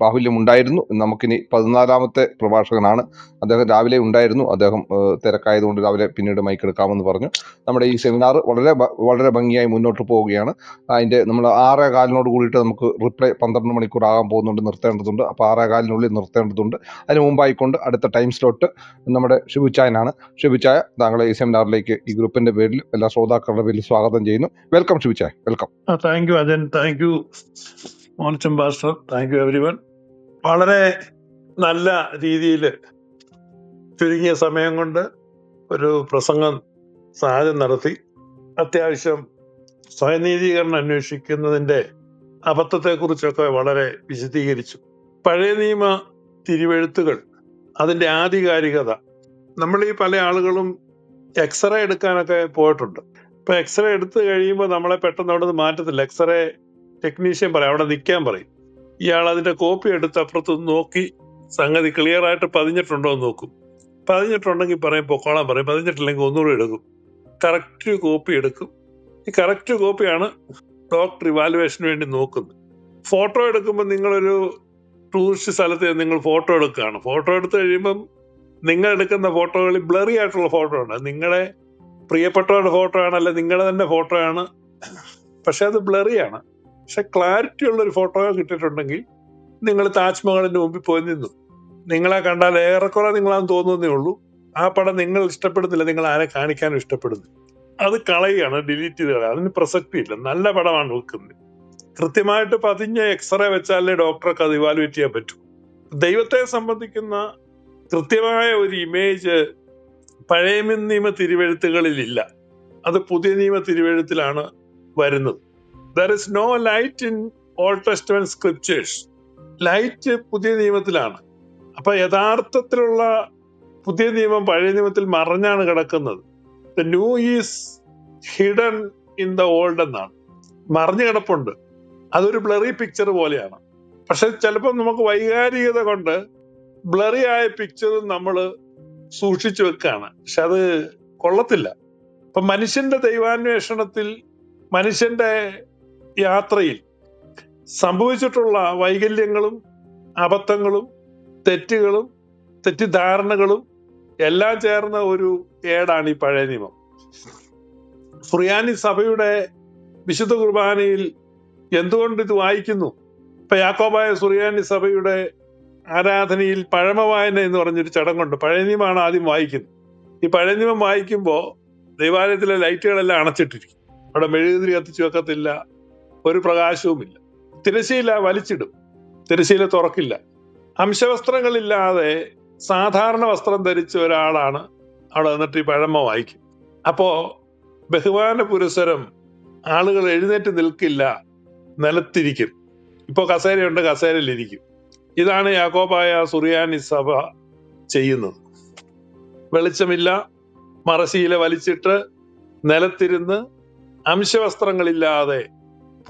ബാഹുല്യം ഉണ്ടായിരുന്നു. നമുക്കിനി പതിനാലാമത്തെ പ്രഭാഷകനാണ്. അദ്ദേഹം രാവിലെ ഉണ്ടായിരുന്നു. അദ്ദേഹം തിരക്കായതുകൊണ്ട് രാവിലെ പിന്നീട് മൈക്ക് എടുക്കാമെന്ന് പറഞ്ഞു. നമ്മുടെ ഈ സെമിനാർ വളരെ വളരെ ഭംഗിയായി മുന്നോട്ട് പോവുകയാണ്. അതിന്റെ നമ്മൾ ആറേ കാലിനോട് കൂടിയിട്ട് നമുക്ക് റിപ്ലൈ പന്ത്രണ്ട് മണിക്കൂർ ആകാൻ പോകുന്നുണ്ട് നിർത്തേണ്ടതുണ്ട്. അപ്പോൾ ആറേ കാലിനുള്ളിൽ നിർത്തേണ്ടതുണ്ട്. അതിന് മുമ്പായിക്കൊണ്ട് അടുത്ത ടൈം സ്ലോട്ട് നമ്മുടെ ഷിബുച്ചായനാണ് ഷിബുച്ചായ താങ്കളെ ഈ സെമിനാറിലേക്ക് ഈ ഗ്രൂപ്പിന്റെ പേരിൽ എല്ലാ ശ്രോതാക്കളുടെ പേരിൽ സ്വാഗതം ചെയ്യുന്നു. Welcome ഷിബുച്ചായ welcome thank you Ajan thank you Monachan pastor thank you everyone വളരെ നല്ല രീതിയിൽ ചുരുങ്ങിയ സമയം കൊണ്ട് ഒരു പ്രസംഗം സാധ്യം നടത്തി. അത്യാവശ്യം സ്വയനീതീകരണം അന്വേഷിക്കുന്നതിന്റെ അബദ്ധത്തെക്കുറിച്ചൊക്കെ വളരെ വിശദീകരിച്ചു. പഴയ നിയമ തിരുവെഴുത്തുകൾ അതിന്റെ ആധികാരികത. നമ്മൾ ഈ പല ആളുകളും എക്സ്റേ എടുക്കാനൊക്കെ പോയിട്ടുണ്ട്. ഇപ്പൊ എക്സ്റേ എടുത്തു കഴിയുമ്പോൾ നമ്മളെ പെട്ടെന്ന് അവിടെ നിന്ന് മാറ്റത്തില്ല. എക്സ്റേ ടെക്നീഷ്യൻ പറയും അവിടെ നിൽക്കാൻ പറയും. ഇയാൾ അതിന്റെ കോപ്പി എടുത്ത് അപ്പുറത്ത് നോക്കി. സംഗതി ക്ലിയർ ആയിട്ട് പതിഞ്ഞിട്ടുണ്ടോ എന്ന് നോക്കും. പതിഞ്ഞിട്ടുണ്ടെങ്കിൽ പറയും പൊക്കോളാൻ പറയും. പതിഞ്ഞിട്ടില്ലെങ്കിൽ ഒന്നുകൂടി എടുക്കും. കറക്റ്റ് കോപ്പി എടുക്കും. ഈ കറക്റ്റ് കോപ്പിയാണ് ഡോക്ടർ ഇവാലുവേഷന് വേണ്ടി നോക്കുന്നത്. ഫോട്ടോ എടുക്കുമ്പോൾ നിങ്ങളൊരു ടൂറിസ്റ്റ് സ്ഥലത്ത് നിങ്ങൾ ഫോട്ടോ എടുക്കുകയാണ്. ഫോട്ടോ എടുത്തു കഴിയുമ്പം നിങ്ങൾ എടുക്കുന്ന ഫോട്ടോകളിൽ ബ്ലറി ആയിട്ടുള്ള ഫോട്ടോ അത് നിങ്ങളെ പ്രിയപ്പെട്ടവരുടെ ഫോട്ടോ ആണ് അല്ലെ നിങ്ങളുടെ തന്നെ ഫോട്ടോ ആണ്. പക്ഷെ അത് ബ്ലറിയാണ് പക്ഷെ ക്ലാരിറ്റി ഉള്ള ഒരു ഫോട്ടോ കിട്ടിയിട്ടുണ്ടെങ്കിൽ നിങ്ങൾ താജ്മഹലിന്റെ മുമ്പിൽ പോയി നിന്നു. നിങ്ങളെ കണ്ടാൽ ഏറെക്കുറെ നിങ്ങളാന്ന് തോന്നുന്നേ ഉള്ളൂ. ആ പടം നിങ്ങൾ ഇഷ്ടപ്പെടുന്നില്ല നിങ്ങൾ ആരെ കാണിക്കാനും ഇഷ്ടപ്പെടുന്നു അത് കളയുകയാണ് ഡിലീറ്റ് ചെയ്ത് കളയുക അതിന് പ്രസക്തി ഇല്ല. നല്ല പടമാണ് വെക്കുന്നത്. കൃത്യമായിട്ട് പതിഞ്ഞ എക്സ്റേ വെച്ചാലേ ഡോക്ടർക്ക് അത് ഇവാലുവേറ്റ് ചെയ്യാൻ പറ്റൂ. ദൈവത്തെ സംബന്ധിക്കുന്ന കൃത്യമായ ഒരു ഇമേജ് പഴയ നിയമ തിരുവെഴുത്തുകളിൽ ഇല്ല അത് പുതിയ നിയമ തിരുവെഴുത്തിലാണ് വരുന്നത്. There is no light in old testament scriptures light പുതിയ നിയമത്തിലാണ്. അപ്പൊ യഥാർത്ഥത്തിലുള്ള പുതിയ നിയമം പഴയ നിയമത്തിൽ മറഞ്ഞാണ് കിടക്കുന്നത്. The new is hidden in the old എന്നാണ്. മറിഞ്ഞു കിടപ്പുണ്ട്. അതൊരു ബ്ലറി പിക്ചർ പോലെയാണ്. പക്ഷെ ചിലപ്പോൾ നമുക്ക് വൈകാരികത കൊണ്ട് ബ്ലറി ആയ പിക്ചർ നമ്മൾ സൂക്ഷിച്ചു വെക്കുകയാണ് പക്ഷെ അത് കൊള്ളത്തില്ല. ഇപ്പൊ മനുഷ്യന്റെ ദൈവാന്വേഷണത്തിൽ മനുഷ്യന്റെ യാത്രയിൽ സംഭവിച്ചിട്ടുള്ള വൈകല്യങ്ങളും അബദ്ധങ്ങളും തെറ്റുകളും തെറ്റിദ്ധാരണകളും എല്ലാം ചേർന്ന ഒരു ഏടാണ് ഈ പഴയ നിയമം. സുറിയാനി സഭയുടെ വിശുദ്ധ കുർബാനയിൽ എന്തുകൊണ്ട് ഇത് വായിക്കുന്നു? ഇപ്പൊ യാക്കോബായ സുറിയാനി സഭയുടെ ആരാധനയിൽ പഴമ വായന എന്ന് പറഞ്ഞൊരു ചടങ്ങുണ്ട്. പഴയ നിയമമാണ് ആദ്യം വായിക്കുന്നത്. ഈ പഴയ നിയമം വായിക്കുമ്പോൾ ദൈവാലയത്തിലെ ലൈറ്റുകളെല്ലാം അണച്ചിട്ടിരിക്കും അവിടെ മെഴുകുതിരി കത്തിച്ചു വെക്കത്തില്ല. ഒരു പ്രകാശവുമില്ല. തിരശീല വലിച്ചിടും. തിരശീല തുറക്കില്ല. അംശവസ്ത്രങ്ങളില്ലാതെ സാധാരണ വസ്ത്രം ധരിച്ച ഒരാളാണ് അവിടെ വന്നിട്ട് ഈ പഴമ വായിക്കും. അപ്പോ ബഹുമാന പുരസരം ആളുകൾ എഴുന്നേറ്റ് നിൽക്കില്ല നിലത്തിരിക്കും. ഇപ്പോൾ കസേരയുണ്ട് കസേരയിലിരിക്കും. ഇതാണ് യാക്കോബായ സുറിയാനി സഭ ചെയ്യുന്നത്. വെളിച്ചമില്ല മറശീല വലിച്ചിട്ട് നിലത്തിരുന്ന് അംശവസ്ത്രങ്ങളില്ലാതെ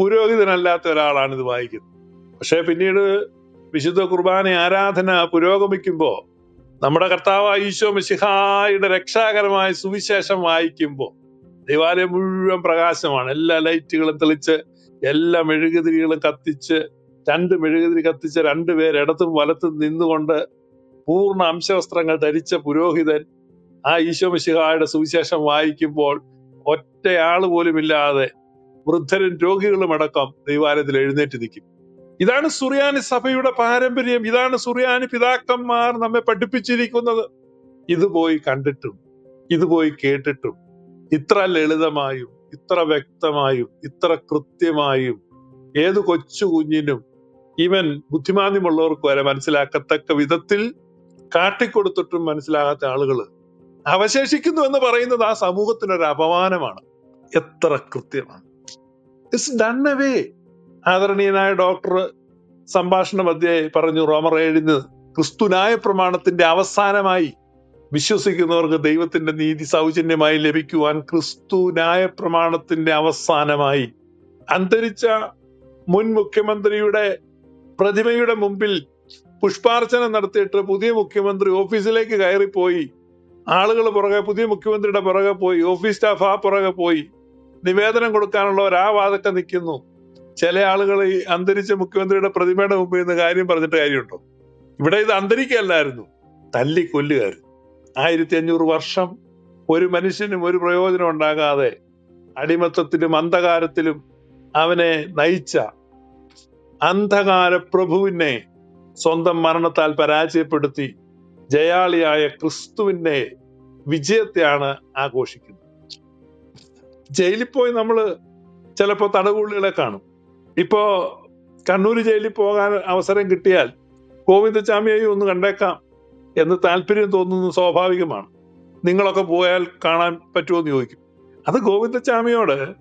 പുരോഹിതനല്ലാത്ത ഒരാളാണ് ഇത് വായിക്കുന്നത്. പക്ഷേ പിന്നീട് വിശുദ്ധ കുർബാന ആരാധന പുരോഗമിക്കുമ്പോ നമ്മുടെ കർത്താവ് ഈശോ മിശിഹായുടെ രക്ഷാകരമായ സുവിശേഷം വായിക്കുമ്പോൾ ദൈവാലയം മുഴുവൻ പ്രകാശമാണ്. എല്ലാ ലൈറ്റുകളും തെളിച്ച് എല്ലാ മെഴുകുതിരികളും കത്തിച്ച് രണ്ട് മെഴുകുതിരി കത്തിച്ച രണ്ടുപേർ ഇടത്തും വലത്തും നിന്നുകൊണ്ട് പൂർണ അംശവസ്ത്രങ്ങൾ ധരിച്ച പുരോഹിതൻ ആ ഈശോ മിശിഹായുടെ സുവിശേഷം വായിക്കുമ്പോൾ ഒറ്റയാൾ പോലും ഇല്ലാതെ വൃദ്ധരും രോഗികളും അടക്കം ദൈവാലയത്തിൽ എഴുന്നേറ്റ് നിൽക്കും. ഇതാണ് സുറിയാനി സഭയുടെ പാരമ്പര്യം. ഇതാണ് സുറിയാനി പിതാക്കന്മാർ നമ്മെ പഠിപ്പിച്ചിരിക്കുന്നത്. ഇത് പോയി കണ്ടിട്ടും ഇത് പോയി കേട്ടിട്ടും ഇത്ര ലളിതമായും ഇത്ര വ്യക്തമായും ഇത്ര കൃത്യമായും ഏത് കൊച്ചു കുഞ്ഞിനും ഈവൻ ബുദ്ധിമാന്യമുള്ളവർക്ക് വരെ മനസ്സിലാക്കത്തക്ക വിധത്തിൽ കാട്ടിക്കൊടുത്തിട്ടും മനസ്സിലാകാത്ത ആളുകൾ അവശേഷിക്കുന്നു എന്ന് പറയുന്നത് ആ സമൂഹത്തിനൊരു അപമാനമാണ്. എത്ര കൃത്യമാണ്. ഡൺ അവേ ആദരണീയനായ ഡോക്ടർ സംഭാഷണ മധ്യേ പറഞ്ഞു റോമർ ഏഴിന് ക്രിസ്തുനായ പ്രമാണത്തിന്റെ അവസാനമായി വിശ്വസിക്കുന്നവർക്ക് ദൈവത്തിന്റെ നീതി സൗജന്യമായി ലഭിക്കുവാൻ ക്രിസ്തു ന്യായ പ്രമാണത്തിന്റെ അവസാനമായി. അന്തരിച്ച മുൻ മുഖ്യമന്ത്രിയുടെ പ്രതിമയുടെ മുമ്പിൽ പുഷ്പാർച്ചന നടത്തിയിട്ട് പുതിയ മുഖ്യമന്ത്രി ഓഫീസിലേക്ക് കയറിപ്പോയി. ആളുകൾ പുറകെ പുതിയ മുഖ്യമന്ത്രിയുടെ പുറകെ പോയി ഓഫീസ് സ്റ്റാഫ് ആ പുറകെ പോയി. നിവേദനം കൊടുക്കാനുള്ള ആ വാതൊക്കെ നിൽക്കുന്നു. ചില ആളുകൾ ഈ അന്തരിച്ച മുഖ്യമന്ത്രിയുടെ പ്രതിമയുടെ മുമ്പിൽ നിന്ന് കാര്യം പറഞ്ഞിട്ട് കാര്യമുണ്ടോ? ഇവിടെ ഇത് അന്തരിക്കല്ലായിരുന്നു. തല്ലി കൊല്ലുകായിരുന്നു ആയിരത്തി അഞ്ഞൂറ് വർഷം ഒരു മനുഷ്യനും ഒരു പ്രയോജനം ഉണ്ടാകാതെ അടിമത്തത്തിലും അന്ധകാരത്തിലും അവനെ നയിച്ച അന്ധകാര പ്രഭുവിനെ സ്വന്തം മരണത്താൽ പരാജയപ്പെടുത്തി ജയാളിയായ ക്രിസ്തുവിന്റെ വിജയത്തെയാണ് ആഘോഷിക്കുന്നത്. ജയിലിൽ പോയി നമ്മൾ ചിലപ്പോൾ തടവുള്ളികളെ കാണും. ഇപ്പോ കണ്ണൂർ ജയിലിൽ പോകാൻ അവസരം കിട്ടിയാൽ ഗോവിന്ദചാമിയെയും ഒന്ന് കണ്ടേക്കാം എന്ന് താല്പര്യം തോന്നുന്നത് സ്വാഭാവികമാണ്. നിങ്ങളൊക്കെ പോയാൽ കാണാൻ പറ്റുമോ എന്ന് ചോദിക്കും. അത് ഗോവിന്ദചാമിയോട്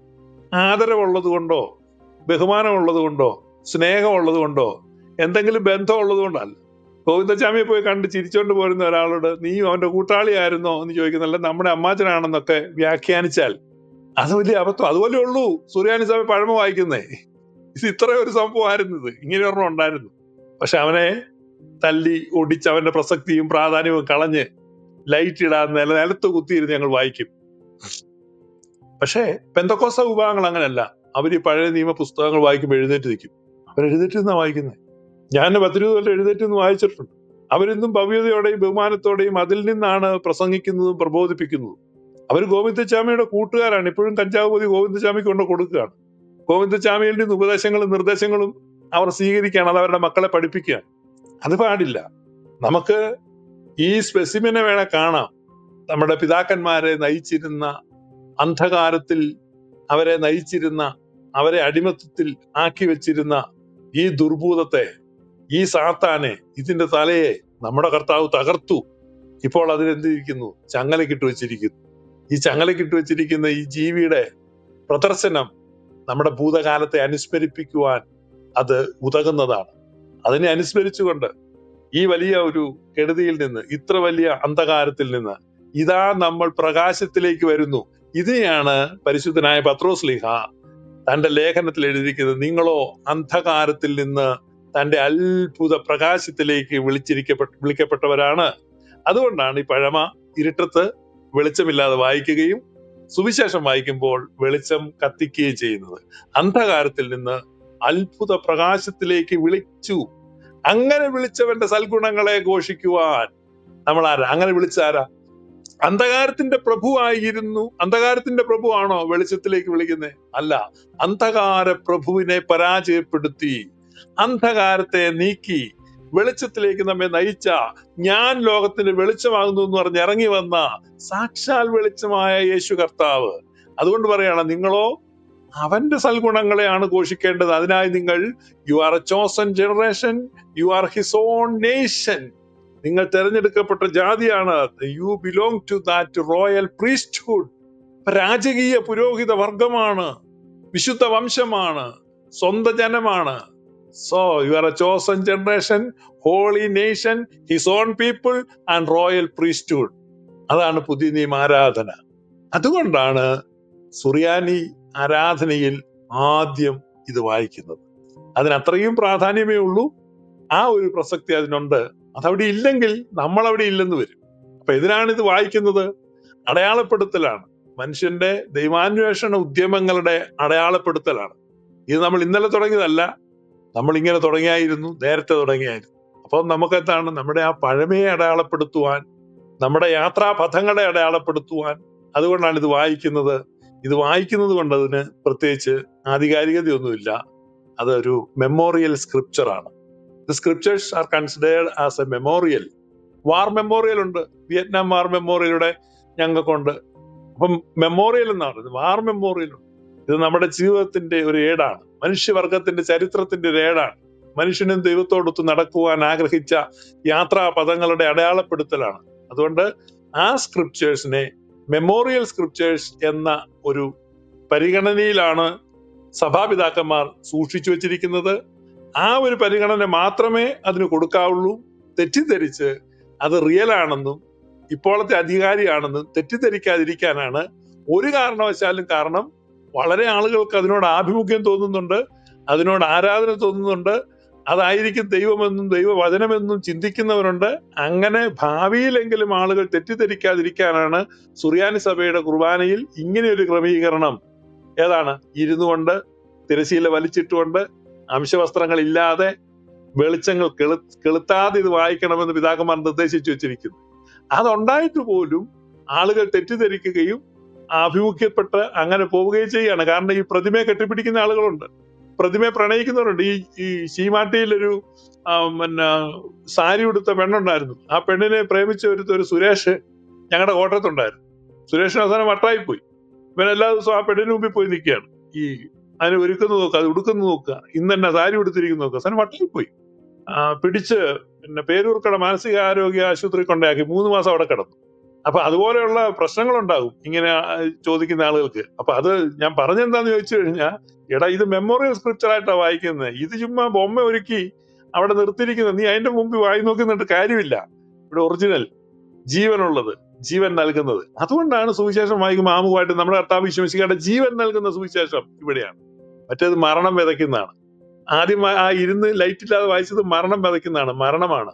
ആദരവുള്ളത് കൊണ്ടോ ബഹുമാനമുള്ളത് കൊണ്ടോ സ്നേഹമുള്ളത് കൊണ്ടോ എന്തെങ്കിലും ബന്ധമുള്ളത് കൊണ്ടല്ല ഗോവിന്ദചാമിയെ പോയി കണ്ട് ചിരിച്ചോണ്ട് പോരുന്ന ഒരാളോട് നീ അവന്റെ കൂട്ടാളിയായിരുന്നോ? എന്ന് ചോദിക്കുന്നല്ല നമ്മുടെ അമ്മാച്ചനാണെന്നൊക്കെ വ്യാഖ്യാനിച്ചാൽ അത് വലിയ അബദ്ധം. അതുപോലെ ഉള്ളൂ സൂര്യാനി സ്വാമി പഴമ വായിക്കുന്നേ. ഇത് ഇത്ര ഒരു സംഭവമായിരുന്നു ഇത് ഇങ്ങനെ ഒരെണ്ണം ഉണ്ടായിരുന്നു. പക്ഷെ അവനെ തല്ലി ഒടിച്ച് അവന്റെ പ്രസക്തിയും പ്രാധാന്യവും കളഞ്ഞ് ലൈറ്റ് ഇടാൻ നില നിലത്ത് കുത്തിയിരുന്ന് ഞങ്ങൾ വായിക്കും. പക്ഷേ പെന്തക്കോസ വിഭാഗങ്ങൾ അങ്ങനെയല്ല. അവർ ഈ പഴയ നിയമ പുസ്തകങ്ങൾ വായിക്കുമ്പോൾ എഴുന്നേറ്റ് നിൽക്കും. അവർ എഴുന്നേറ്റ് നിന്നാ വായിക്കുന്നത് ഞാൻ പത്തിരുപത് കൊല്ലം എഴുന്നേറ്റ് നിന്ന് വായിച്ചിട്ടുണ്ട്. അവരെന്നും ഭവ്യതയോടെയും ബഹുമാനത്തോടെയും അതിൽ നിന്നാണ് പ്രസംഗിക്കുന്നതും പ്രബോധിപ്പിക്കുന്നതും. അവർ ഗോവിന്ദചാമിയുടെ കൂട്ടുകാരാണ്. ഇപ്പോഴും കഞ്ചാവ് പൊതി ഗോവിന്ദചാമിക്ക് കൊണ്ട് കൊടുക്കുകയാണ്. ഗോവിന്ദചാമിയിൽ നിന്ന് ഉപദേശങ്ങളും നിർദ്ദേശങ്ങളും അവർ സ്വീകരിക്കുകയാണ്. അത് അവരുടെ മക്കളെ പഠിപ്പിക്കുക അത് പാടില്ല. നമുക്ക് ഈ സ്പെസിമിനെ വേണേ കാണാം. നമ്മുടെ പിതാക്കന്മാരെ നയിച്ചിരുന്ന അന്ധകാരത്തിൽ അവരെ നയിച്ചിരുന്ന അവരെ അടിമത്തത്തിൽ ആക്കി വെച്ചിരുന്ന ഈ ദുർഭൂതത്തെ ഈ സാത്താനെ ഇതിന്റെ തലയെ നമ്മുടെ കർത്താവ് തകർത്തു. ഇപ്പോൾ അതിനെന്തിരിക്കുന്നു ചങ്ങലക്കിട്ട് വെച്ചിരിക്കുന്നു. ഈ ചങ്ങലക്കിട്ട് വെച്ചിരിക്കുന്ന ഈ ജീവിയുടെ പ്രദർശനം നമ്മുടെ ഭൂതകാലത്തെ അനുസ്മരിപ്പിക്കുവാൻ അത് ഉതകുന്നതാണ്. അതിനെ അനുസ്മരിച്ചുകൊണ്ട് ഈ വലിയ ഒരു കെടുതിയിൽ നിന്ന് ഇത്ര വലിയ അന്ധകാരത്തിൽ നിന്ന് ഇതാ നമ്മൾ പ്രകാശത്തിലേക്ക് വരുന്നു. ഇതിനെയാണ് പരിശുദ്ധനായ പത്രോസ് ലീഹ തന്റെ ലേഖനത്തിൽ എഴുതിയിരിക്കുന്നത് നിങ്ങളോ അന്ധകാരത്തിൽ നിന്ന് തന്റെ അത്ഭുത പ്രകാശത്തിലേക്ക് വിളിച്ചിരിക്കപ്പെട്ട വിളിക്കപ്പെട്ടവരാണ്. അതുകൊണ്ടാണ് ഈ പഴമ ഇരുട്ടത്ത് വെളിച്ചമില്ലാതെ വായിക്കുകയും സുവിശേഷം വായിക്കുമ്പോൾ വെളിച്ചം കത്തിക്കുകയും ചെയ്യുന്നത്. അന്ധകാരത്തിൽ നിന്ന് അത്ഭുത പ്രകാശത്തിലേക്ക് വിളിച്ചു. അങ്ങനെ വിളിച്ചവന്റെ സൽഗുണങ്ങളെ ഘോഷിക്കുവാൻ നമ്മൾ ആരാ? അങ്ങനെ വിളിച്ചാരാ അന്ധകാരത്തിന്റെ പ്രഭുവായിരുന്നു. അന്ധകാരത്തിന്റെ പ്രഭുവാണോ വെളിച്ചത്തിലേക്ക് വിളിക്കുന്നത് അല്ല. അന്ധകാര പ്രഭുവിനെ പരാജയപ്പെടുത്തി. അന്ധകാരത്തെ നീക്കി. വെളിച്ചത്തിലേക്ക് നമ്മെ നയിച്ച. ഞാൻ ലോകത്തിന് വെളിച്ചമാകുന്നു എന്ന് പറഞ്ഞ് ഇറങ്ങി വന്ന സാക്ഷാൽ വെളിച്ചമായ യേശു കർത്താവ്. അതുകൊണ്ട് പറയണം നിങ്ങളോ അവന്റെ സൽഗുണങ്ങളെയാണ് ഘോഷിക്കേണ്ടത്. അതിനായി നിങ്ങൾ you are a chosen generation you are his own nation നിങ്ങൾ തിരഞ്ഞെടുക്കപ്പെട്ട ജാതിയാണ്. You belong to that royal priesthood രാജകീയ പുരോഹിത വർഗമാണ് വിശുദ്ധ വംശമാണ് സ്വന്തം ജനമാണ് so you are a chosen generation holy nation his own people and royal priesthood അതാണ് പുതിയ നിയമ ആരാധന. അതുകൊണ്ടാണ് സുറിയാനി ആരാധനയിൽ ആദ്യം ഇത് വായിക്കുന്നത്. അതിനത്രയും പ്രാധാന്യമേ ഉള്ളൂ. ആ ഒരു പ്രസക്തി അതിനുണ്ട്. അതവിടെ ഇല്ലെങ്കിൽ നമ്മൾ അവിടെ ഇല്ലെന്ന് വരും. അപ്പൊ ഇതിനാണ് ഇത് വായിക്കുന്നത്? അടയാളപ്പെടുത്തലാണ്. മനുഷ്യന്റെ ദൈവാന്വേഷണ ഉദ്യമങ്ങളുടെ അടയാളപ്പെടുത്തലാണ്. ഇത് നമ്മൾ ഇന്നലെ തുടങ്ങിയതല്ല. നമ്മൾ ഇങ്ങനെ തുടങ്ങിയായിരുന്നു നേരത്തെ തുടങ്ങിയായിരുന്നു. അപ്പം നമുക്കെന്താണ്? നമ്മുടെ ആ പഴമയെ അടയാളപ്പെടുത്തുവാൻ നമ്മുടെ യാത്രാപഥങ്ങളെ അടയാളപ്പെടുത്തുവാൻ അതുകൊണ്ടാണ് ഇത് വായിക്കുന്നത്. ഇത് വായിക്കുന്നത് കൊണ്ട് അതിന് പ്രത്യേകിച്ച് ആധികാരികതയൊന്നുമില്ല. അതൊരു memorial സ്ക്രിപ്ചറാണ്. The scriptures are considered as a memorial war memorial ഉണ്ട്. വിയറ്റ്നാം വാർ മെമ്മോറിയലുടെ ഞങ്ങൾക്കുണ്ട്. അപ്പം മെമ്മോറിയൽ എന്നാണ്. വാർ മെമ്മോറിയൽ ഉണ്ട്. ഇത് നമ്മുടെ ജീവിതത്തിന്റെ ഒരു ഏടാണ്. മനുഷ്യവർഗത്തിന്റെ ചരിത്രത്തിന്റെ ഒരു ഏടാണ്. മനുഷ്യനും ദൈവത്തോടൊത്ത് നടക്കുവാൻ ആഗ്രഹിച്ച യാത്രാ പദങ്ങളുടെ അടയാളപ്പെടുത്തലാണ്. അതുകൊണ്ട് ആ സ്ക്രിപ്റ്റേഴ്സിനെ മെമ്മോറിയൽ സ്ക്രിപ്റ്റേഴ്സ് എന്ന ഒരു പരിഗണനയിലാണ് സഭാപിതാക്കന്മാർ സൂക്ഷിച്ചു വച്ചിരിക്കുന്നത്. ആ ഒരു പരിഗണന മാത്രമേ അതിന് കൊടുക്കാവുള്ളൂ. തെറ്റിദ്ധരിച്ച് അത് റിയൽ ആണെന്നും ഇപ്പോഴത്തെ അധികാരിയാണെന്നും തെറ്റിദ്ധരിക്കാതിരിക്കാനാണ് ഒരു കാരണവശാലും കാരണം വളരെ ആളുകൾക്ക് അതിനോട് ആഭിമുഖ്യം തോന്നുന്നുണ്ട് അതിനോട് ആരാധന തോന്നുന്നുണ്ട് അതായിരിക്കും ദൈവമെന്നും ദൈവവചനമെന്നും ചിന്തിക്കുന്നവരുണ്ട്. അങ്ങനെ ഭാവിയിലെങ്കിലും ആളുകൾ തെറ്റിദ്ധരിക്കാതിരിക്കാനാണ് സുറിയാനി സഭയുടെ കുർബാനയിൽ ഇങ്ങനെയൊരു ക്രമീകരണം. ഏതാണ്? ഇരുന്നു കൊണ്ട് തിരശീല വലിച്ചിട്ടുകൊണ്ട് അംശവസ്ത്രങ്ങൾ ഇല്ലാതെ വെളിച്ചങ്ങൾ കെളു കെളുത്താതെ ഇത് വായിക്കണമെന്ന് പിതാക്കന്മാർ നിർദ്ദേശിച്ചു വെച്ചിരിക്കുന്നു. അതുണ്ടായിട്ട് പോലും ആളുകൾ തെറ്റിദ്ധരിക്കുകയും ആഭിമുഖ്യപ്പെട്ട് അങ്ങനെ പോവുകയും ചെയ്യുകയാണ്. കാരണം ഈ പ്രതിമയെ കെട്ടിപ്പിടിക്കുന്ന ആളുകളുണ്ട്. പ്രതിമയെ പ്രണയിക്കുന്നവരുണ്ട്. ഈ ഈ ശീമാട്ടിയിലൊരു പിന്നെ സാരി ഉടുത്ത പെണ്ണുണ്ടായിരുന്നു. ആ പെണ്ണിനെ പ്രേമിച്ച ഒരു സുരേഷ് ഞങ്ങളുടെ കോട്ടയത്തുണ്ടായിരുന്നു. സുരേഷിന് അവസാനം വട്ടായി പോയി ഇവൻ എല്ലാ ദിവസവും ആ പെണ്ണിന് മുമ്പിൽ പോയി നിൽക്കുകയാണ്. ഈ അതിന് ഒരുക്കുന്നു നോക്കുക അത് ഉടുക്കുന്നു നോക്കുക ഇന്ന് തന്നെ സാരി ഉടുത്തിരിക്കുന്ന നോക്കുക അവസാനം വട്ടായി പോയി പിടിച്ച് പിന്നെ പേരൂർക്കട മാനസികാരോഗ്യ ആശുപത്രി കൊണ്ടാക്കി മൂന്ന് മാസം അവിടെ കിടന്നു. അപ്പൊ അതുപോലെയുള്ള പ്രശ്നങ്ങളുണ്ടാകും ഇങ്ങനെ ചോദിക്കുന്ന ആളുകൾക്ക്. അപ്പൊ അത് ഞാൻ പറഞ്ഞെന്താന്ന് ചോദിച്ചു കഴിഞ്ഞാൽ എടാ ഇത് മെമ്മോറിയൽ സ്ക്രിപ്ചർ ആയിട്ടാ വായിക്കുന്നത് ഇത് ചുമ്മാ ബൊമ്മ ഒരുക്കി അവിടെ നിർത്തിയിരിക്കുന്നത് നീ അതിന്റെ മുമ്പിൽ വായി നോക്കുന്നിട്ട് കാര്യമില്ല. ഇവിടെ ഒറിജിനൽ ജീവനുള്ളത് ജീവൻ നൽകുന്നത്. അതുകൊണ്ടാണ് സുവിശേഷം വായിക്കുമ്പോൾ ആമുഖമായിട്ട് നമ്മുടെ കർത്താവ് വിശ്വസിക്കാണ്ട് ജീവൻ നൽകുന്ന സുവിശേഷം ഇവിടെയാണ്. മറ്റേത് മരണം വിതയ്ക്കുന്നതാണ്. ആദ്യം ആ ഇരുന്ന് ലൈറ്റ് ഇല്ലാതെ വായിച്ചത് മരണം വിതയ്ക്കുന്നതാണ്. മരണമാണ്.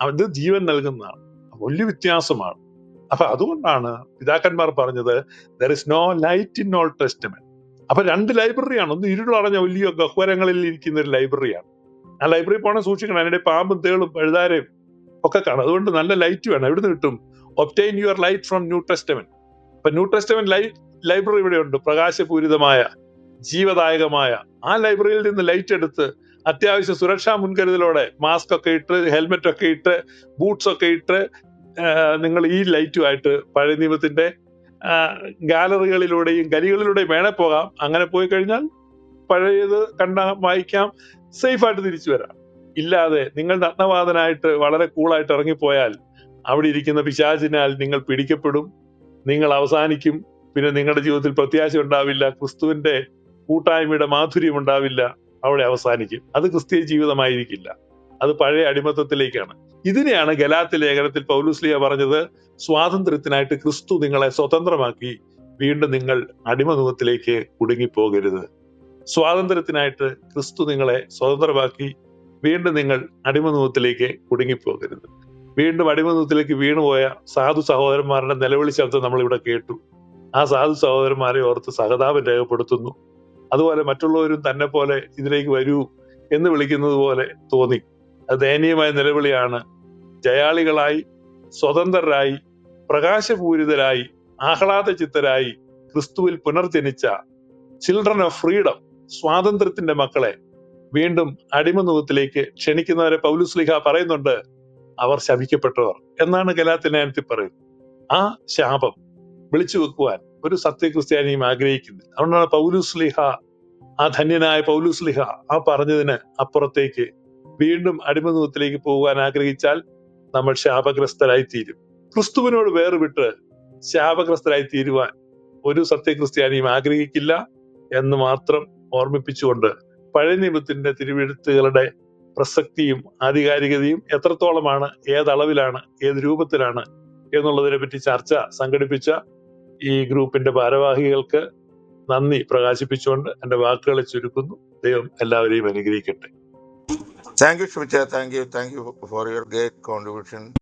അത് ജീവൻ നൽകുന്നതാണ്. വലിയ വ്യത്യാസമാണ്. അപ്പൊ അതുകൊണ്ടാണ് പിതാക്കന്മാർ പറഞ്ഞത് there is no light in all testament അപ്പൊ രണ്ട് ലൈബ്രറിയാണ്. ഒന്ന് ഇരുളടഞ്ഞ വലിയ ഗഹ്വരങ്ങളിൽ ഇരിക്കുന്ന ഒരു ലൈബ്രറിയാണ്. ആ ലൈബ്രറി പോണെ സൂക്ഷിക്കണം. അതിനിടെ പാമ്പും തേളും പഴുതാരയും ഒക്കെ കാണും. അതുകൊണ്ട് നല്ല ലൈറ്റ് വേണം. എവിടുന്ന് കിട്ടും? Obtain your light from new testament അപ്പൊ ന്യൂ ടെസ്റ്റമെന്റ് ലൈ ലൈബ്രറി ഇവിടെയുണ്ട്. പ്രകാശപൂരിതമായ ജീവദായകമായ. ആ ലൈബ്രറിയിൽ നിന്ന് ലൈറ്റ് എടുത്ത് അത്യാവശ്യം സുരക്ഷാ മുൻകരുതലോടെ മാസ്ക് ഒക്കെ ഇട്ട് ഹെൽമെറ്റ് ഒക്കെ ഇട്ട് ബൂട്ട്സ് ഒക്കെ ഇട്ട് നിങ്ങൾ ഈ ലൈറ്റുമായിട്ട് പഴയ നിയമത്തിന്റെ ഗാലറികളിലൂടെയും ഗലികളിലൂടെയും വേണേ പോകാം. അങ്ങനെ പോയി കഴിഞ്ഞാൽ പഴയത് കണ്ട വായിക്കാം സേഫായിട്ട് തിരിച്ചു വരാം. ഇല്ലാതെ നിങ്ങൾ നഗ്നവാദനായിട്ട് വളരെ കൂളായിട്ട് ഇറങ്ങിപ്പോയാൽ അവിടെ ഇരിക്കുന്ന പിശാചിനാൽ നിങ്ങൾ പിടിക്കപ്പെടും നിങ്ങൾ അവസാനിക്കും. പിന്നെ നിങ്ങളുടെ ജീവിതത്തിൽ പ്രത്യാശ ഉണ്ടാവില്ല ക്രിസ്തുവിന്റെ കൂട്ടായ്മയുടെ മാധുര്യം ഉണ്ടാവില്ല അവിടെ അവസാനിക്കും. അത് ക്രിസ്തീയ ജീവിതമായിരിക്കില്ല. അത് പഴയ അടിമത്തത്തിലേക്കാണ്. ഇതിനെയാണ് ഗലാത്തി ലേഖനത്തിൽ പൗലുസ്ലിയ പറഞ്ഞത് സ്വാതന്ത്ര്യത്തിനായിട്ട് ക്രിസ്തു നിങ്ങളെ സ്വതന്ത്രമാക്കി വീണ്ടും നിങ്ങൾ അടിമനുഖത്തിലേക്ക് കുടുങ്ങിപ്പോകരുത്. സ്വാതന്ത്ര്യത്തിനായിട്ട് ക്രിസ്തു നിങ്ങളെ സ്വതന്ത്രമാക്കി വീണ്ടും നിങ്ങൾ അടിമനുഖത്തിലേക്ക് കുടുങ്ങിപ്പോകരുത്. വീണ്ടും അടിമനുഖത്തിലേക്ക് വീണുപോയ സാധു സഹോദരന്മാരുടെ നിലവിളി ശബ്ദം നമ്മളിവിടെ കേട്ടു. ആ സാധു സഹോദരന്മാരെ ഓർത്ത് സഹതാപം രേഖപ്പെടുത്തുന്നു. അതുപോലെ മറ്റുള്ളവരും തന്നെ പോലെ ഇതിലേക്ക് വരൂ എന്ന് വിളിക്കുന്നത് പോലെ തോന്നി. അത് ദയനീയമായ നിലവിളിയാണ്. ജയാളികളായി സ്വതന്ത്രരായി പ്രകാശപൂരിതരായി ആഹ്ലാദ ചിത്തരായി ക്രിസ്തുവിൽ പുനർജനിച്ച ചിൽഡ്രൻ ഓഫ് ഫ്രീഡം സ്വാതന്ത്ര്യത്തിന്റെ മക്കളെ വീണ്ടും അടിമനുഖത്തിലേക്ക് ക്ഷണിക്കുന്നവരെ പൗലുസ്ലിഹ പറയുന്നുണ്ട് അവർ ശപിക്കപ്പെട്ടവർ എന്നാണ് ഗലാത്തിനയനത്തിൽ പറയുന്നത്. ആ ശാപം വിളിച്ചു വെക്കുവാൻ ഒരു സത്യക്രിസ്ത്യാനിയും ആഗ്രഹിക്കുന്നില്ല. അതുകൊണ്ടാണ് പൗലുസ്ലിഹ ആ ധന്യനായ പൗലുസ്ലിഹ ആ പറഞ്ഞതിന് അപ്പുറത്തേക്ക് വീണ്ടും അടിമനുഖത്തിലേക്ക് പോകാൻ ആഗ്രഹിച്ചാൽ നമ്മൾ ശാപഗ്രസ്തരായി തീരും ക്രിസ്തുവിനോട് വേർവിട്ട് ശാപഗ്രസ്തരായി തീരുവാൻ ഒരു സത്യക്രിസ്ത്യാനിയും ആഗ്രഹിക്കില്ല എന്ന് മാത്രം ഓർമ്മിപ്പിച്ചുകൊണ്ട് പഴയ നിയമത്തിന്റെ തിരുവെഴുത്തുകളുടെ പ്രസക്തിയും ആധികാരികതയും എത്രത്തോളമാണ് ഏതളവിലാണ് ഏത് രൂപത്തിലാണ് എന്നുള്ളതിനെ പറ്റി ചർച്ച സംഘടിപ്പിച്ച ഈ ഗ്രൂപ്പിന്റെ ഭാരവാഹികൾക്ക് നന്ദി പ്രകാശിപ്പിച്ചുകൊണ്ട് എന്റെ വാക്കുകളെ ചുരുക്കുന്നു. ദൈവം എല്ലാവരെയും അനുഗ്രഹിക്കട്ടെ. Thank you, Shmicha. Thank you. Thank you for your great contribution.